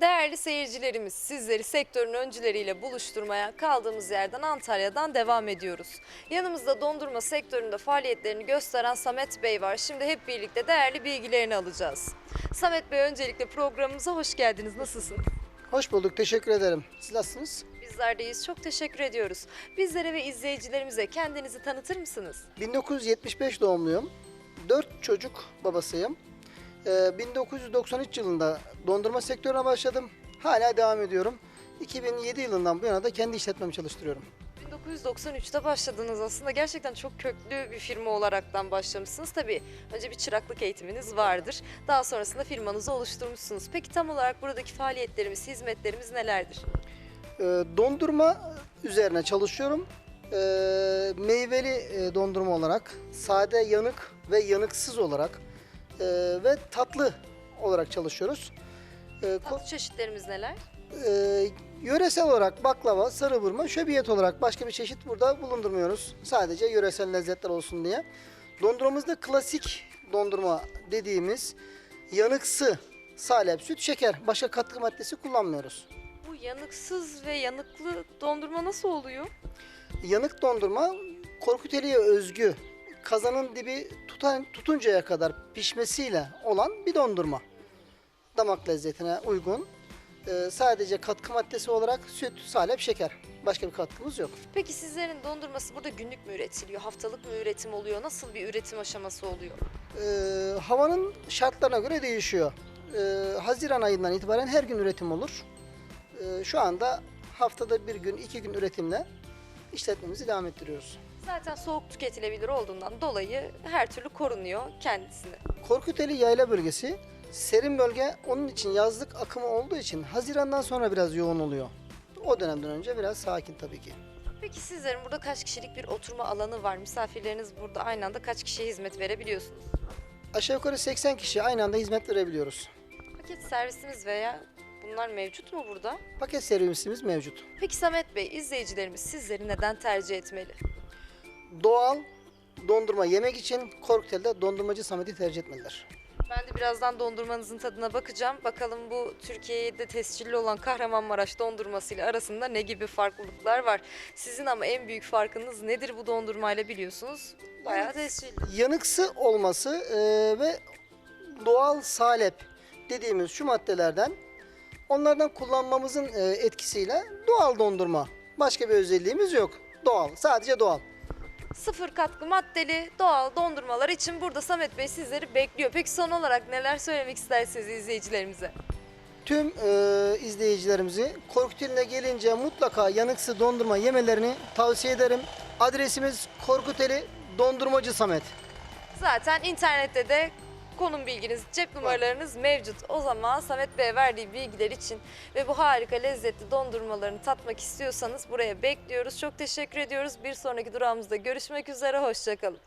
Değerli seyircilerimiz, sizleri sektörün öncüleriyle buluşturmaya kaldığımız yerden Antalya'dan devam ediyoruz. Yanımızda dondurma sektöründe faaliyetlerini gösteren Samet Bey var. Şimdi hep birlikte değerli bilgilerini alacağız. Samet Bey öncelikle programımıza hoş geldiniz. Nasılsınız? Hoş bulduk, teşekkür ederim. Siz nasılsınız? Bizler deyiz. Çok teşekkür ediyoruz. Bizlere ve izleyicilerimize kendinizi tanıtır mısınız? 1975 doğumluyum. 4 çocuk babasıyım. Ee, 1993 yılında dondurma sektörüne başladım. Hala devam ediyorum. 2007 yılından bu yana da kendi işletmemi çalıştırıyorum. 1993'te başladınız aslında gerçekten çok köklü bir firma olaraktan başlamışsınız. Tabii önce bir çıraklık eğitiminiz vardır. Daha sonrasında firmanızı oluşturmuşsunuz. Peki tam olarak buradaki faaliyetlerimiz, hizmetlerimiz nelerdir? Ee, dondurma üzerine çalışıyorum. Ee, meyveli e, dondurma olarak, sade yanık ve yanıksız olarak e, ve tatlı olarak çalışıyoruz. Ko- Tatlı çeşitlerimiz neler? Ee, yöresel olarak baklava, sarı burma, şöbiyet olarak başka bir çeşit burada bulundurmuyoruz. Sadece yöresel lezzetler olsun diye. Dondurmamızda klasik dondurma dediğimiz yanıksı salep, süt, şeker. Başka katkı maddesi kullanmıyoruz. Bu yanıksız ve yanıklı dondurma nasıl oluyor? Yanık dondurma korkuteliye özgü kazanın dibi tutan, tutuncaya kadar pişmesiyle olan bir dondurma. Damak lezzetine uygun. Ee, sadece katkı maddesi olarak süt, salep, şeker. Başka bir katkımız yok. Peki sizlerin dondurması burada günlük mü üretiliyor, haftalık mı üretim oluyor? Nasıl bir üretim aşaması oluyor? Ee, havanın şartlarına göre değişiyor. Ee, Haziran ayından itibaren her gün üretim olur. Ee, şu anda haftada bir gün, iki gün üretimle işletmemizi devam ettiriyoruz. Zaten soğuk tüketilebilir olduğundan dolayı her türlü korunuyor kendisini. Korkuteli Yayla bölgesi serin bölge onun için yazlık akımı olduğu için Haziran'dan sonra biraz yoğun oluyor. O dönemden önce biraz sakin tabii ki. Peki sizlerin burada kaç kişilik bir oturma alanı var? Misafirleriniz burada aynı anda kaç kişiye hizmet verebiliyorsunuz? Aşağı yukarı 80 kişi aynı anda hizmet verebiliyoruz. Paket servisiniz veya bunlar mevcut mu burada? Paket servisimiz mevcut. Peki Samet Bey, izleyicilerimiz sizleri neden tercih etmeli? Doğal dondurma yemek için Korkutel'de dondurmacı Samet'i tercih etmeliler. Ben de birazdan dondurmanızın tadına bakacağım. Bakalım bu Türkiye'de tescilli olan Kahramanmaraş dondurmasıyla arasında ne gibi farklılıklar var? Sizin ama en büyük farkınız nedir bu dondurmayla biliyorsunuz? Bayağı tescilli. yanıksı olması e, ve doğal salep dediğimiz şu maddelerden onlardan kullanmamızın e, etkisiyle doğal dondurma. Başka bir özelliğimiz yok. Doğal, sadece doğal. Sıfır katkı maddeli doğal dondurmalar için burada Samet Bey sizleri bekliyor. Peki son olarak neler söylemek istersiniz izleyicilerimize? Tüm e, izleyicilerimizi Korkuteli'ne gelince mutlaka yanıksı dondurma yemelerini tavsiye ederim. Adresimiz Korkuteli Dondurmacı Samet. Zaten internette de konum bilginiz, cep numaralarınız mevcut. O zaman Samet Bey'e verdiği bilgiler için ve bu harika lezzetli dondurmalarını tatmak istiyorsanız buraya bekliyoruz. Çok teşekkür ediyoruz. Bir sonraki durağımızda görüşmek üzere. Hoşçakalın.